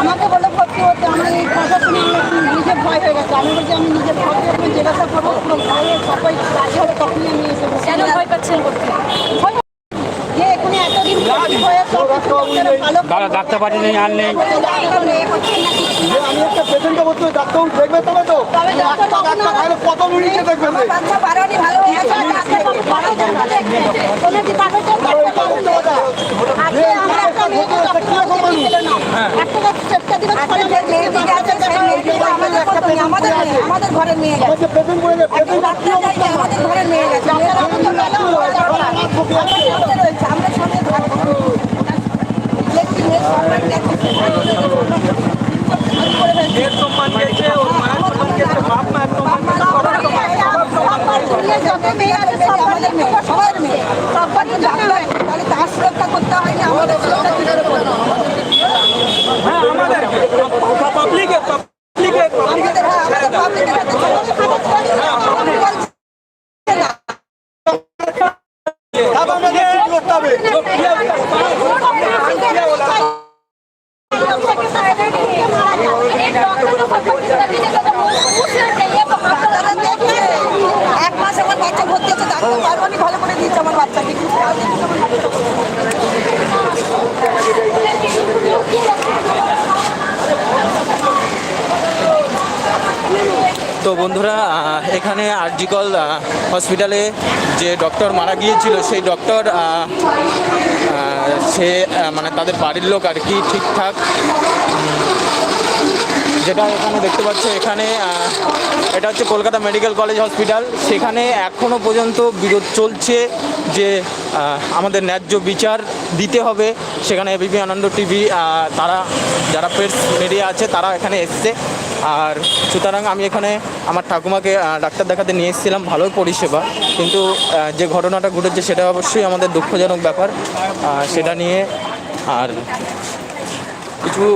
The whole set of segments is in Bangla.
আমাকে বলে ভর্তি হতে আমি প্রশাসনে নিজে ভয় হয়ে গেছে আমি বলছি আমি নিজে ভয় আমি করব পুরো ভয়ে সবাই রাজি হবে তখনই আমি এসে ভয় পাচ্ছেন যে এখানে এতদিন ভর্তি হয়ে সব কিছু ডাক্তার ভালো দাদা ডাক্তার পার্টি নেই আর নেই হয়ে আমাদের ঘরের মেয়ে গেছে আমাদের ঘরের মেয়ে গেছে সম্মান দেখছি। সবার দুনিয়ায় যত মেয়ে আছে সব আমাদের মেয়ে, সবার মেয়ে। সবার তো ডাক্তার, তাহলে তার সুরক্ষা করতে হয় না আমাদের সুরক্ষা কি করে করব? আমাদের হ্যাঁ, আমাদের public এর হাতে ছোট ছোট কাজ করে, আমরা বলছি না। তারপর আমরা দেখছি কি করতে হবে ডাক্তাররা দেখছে। তো বন্ধুরা এখানে আরজিকল হসপিটালে যে ডক্টর মারা গিয়েছিল, সেই ডক্টর সে মানে তাদের বাড়ির লোক আর কি ঠিকঠাক। যেটা এখানে দেখতে পাচ্ছ এখানে এটা হচ্ছে কলকাতা মেডিকেল কলেজ হসপিটাল। সেখানে এখনও পর্যন্ত বিরোধ চলছে যে আমাদের ন্যায্য বিচার দিতে হবে। সেখানে এবিপি আনন্দ টিভি তারা যারা প্রেস মিডিয়া আছে তারা এখানে এসছে। আর সুতরাং আমি এখানে আমার ঠাকুমাকে ডাক্তার দেখাতে নিয়ে এসেছিলাম, ভালো পরিষেবা। কিন্তু যে ঘটনাটা ঘটেছে সেটা অবশ্যই আমাদের দুঃখজনক ব্যাপার। সেটা নিয়ে আর কিছু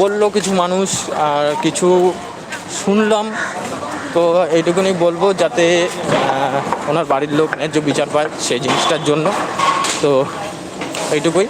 বলল কিছু মানুষ আর কিছু শুনলাম। তো এইটুকুনি বলব যাতে ওনার বাড়ির লোক ন্যায্য বিচার পায় সেই জিনিসটার জন্য। তো এইটুকুই।